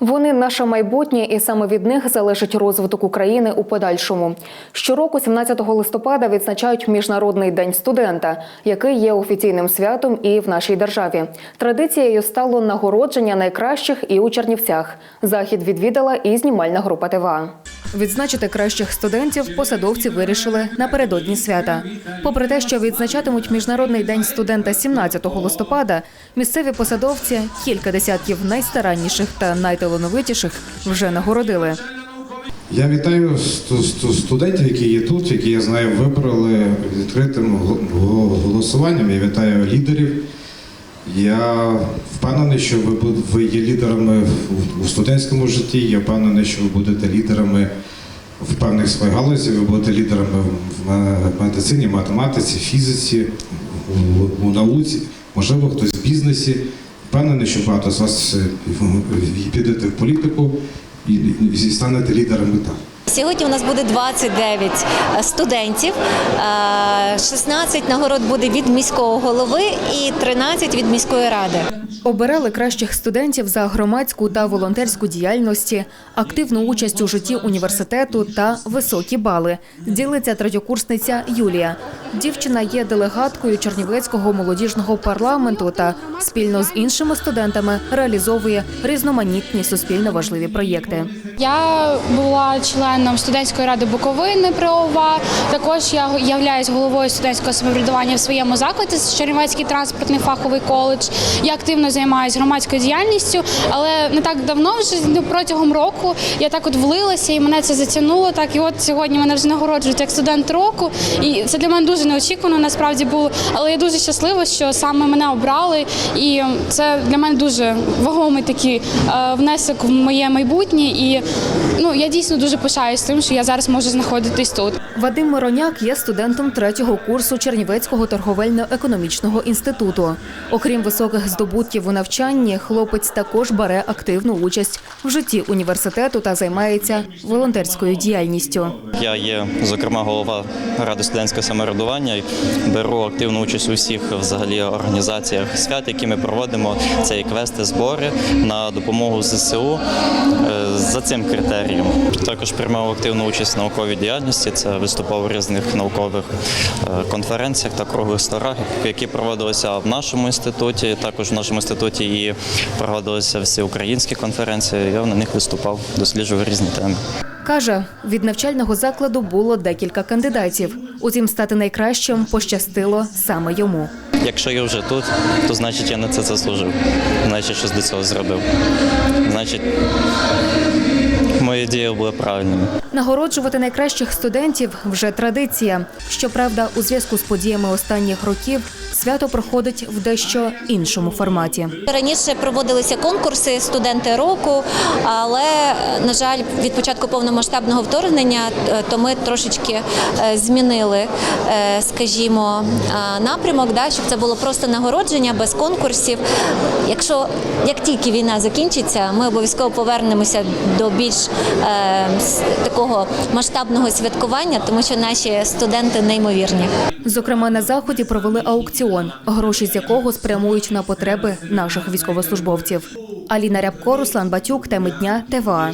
Вони наше майбутнє, і саме від них залежить розвиток України у подальшому. Щороку, 17 листопада, відзначають Міжнародний день студента, який є офіційним святом і в нашій державі. Традицією стало нагородження найкращих і у Чернівцях. Захід відвідала і знімальна група ТВА. Відзначити кращих студентів посадовці вирішили напередодні свята. Попри те, що відзначатимуть Міжнародний день студента 17 листопада, місцеві посадовці кілька десятків найстаранніших та найталановитіших вже нагородили. Я вітаю сту- сту- студентів, які є тут, які я знаю, вибрали відкритим гол- гол- голосуванням. Я вітаю лідерів. Я впевнений, що ви ви є лідерами у студентському житті. Я впевнений, що ви будете лідерами в певних своїх галузі. Ви будете лідерами в медицині, математиці, фізиці, у, у науці, можливо, хтось в бізнесі. Впевнений, що багато з вас е, підете в політику і станете лідерами там. Сьогодні у нас буде 29 студентів, е, 16 нагород буде від міського голови і 13 від міської ради. Обирали кращих студентів за громадську та волонтерську діяльності, активну участь у житті університету та високі бали. Ділиться третьокурсниця Юлія. Дівчина є делегаткою Чернівецького молодіжного парламенту та спільно з іншими студентами реалізовує різноманітні суспільно важливі проєкти. Я була членом студентської ради Буковини при ОВА. Також я являюсь головою студентського самоврядування в своєму закладі Чернівецький транспортний фаховий коледж. Я активно займаюся громадською діяльністю, але не так давно, вже ну, протягом року, я так от влилася і мене це затягнуло. Так і от сьогодні мене вже нагороджують як студент року. І це для мене дуже неочікувано насправді було. Але я дуже щаслива, що саме мене обрали, і це для мене дуже вагомий такий е, внесок в моє майбутнє. І ну я дійсно дуже пишаюсь тим, що я зараз можу знаходитись тут. Вадим Мироняк є студентом третього курсу Чернівецького торговельно-економічного інституту. Окрім високих здобутків у навчанні, хлопець також бере активну участь в житті університету та займається волонтерською діяльністю. Я є, зокрема, голова ради студентського самоврядування. і Беру активну участь у всіх взагалі організаціях свят, які ми проводимо. Це і квести, збори на допомогу ЗСУ е, за цим критерієм. Також приймав активну участь в науковій діяльності. Це виступав у різних наукових е, конференціях та круглих столах, які проводилися в нашому інституті. Також в нашому інституті і проводилися всі українські конференції. Я на них виступав, досліджував різні теми. Каже, від навчального закладу було декілька кандидатів. Утім, стати найкращим пощастило саме йому. Якщо я вже тут, то значить я на це заслужив. Значить, щось до цього зробив. Значить, мої дії були правильними. Нагороджувати найкращих студентів вже традиція. Щоправда, у зв'язку з подіями останніх років свято проходить в дещо іншому форматі. Раніше проводилися конкурси студенти року, але на жаль, від початку повномасштабного вторгнення е, то ми трошечки е, змінили, е, скажімо, напрямок, да, щоб це було просто нагородження без конкурсів. Якщо як тільки війна закінчиться, ми обов'язково повернемося до більш такого масштабного святкування, тому що наші студенти неймовірні. Зокрема, на заході провели аукціон, гроші з якого спрямують на потреби наших військовослужбовців. Аліна Рябко, Руслан Батюк, теми дня ТВА.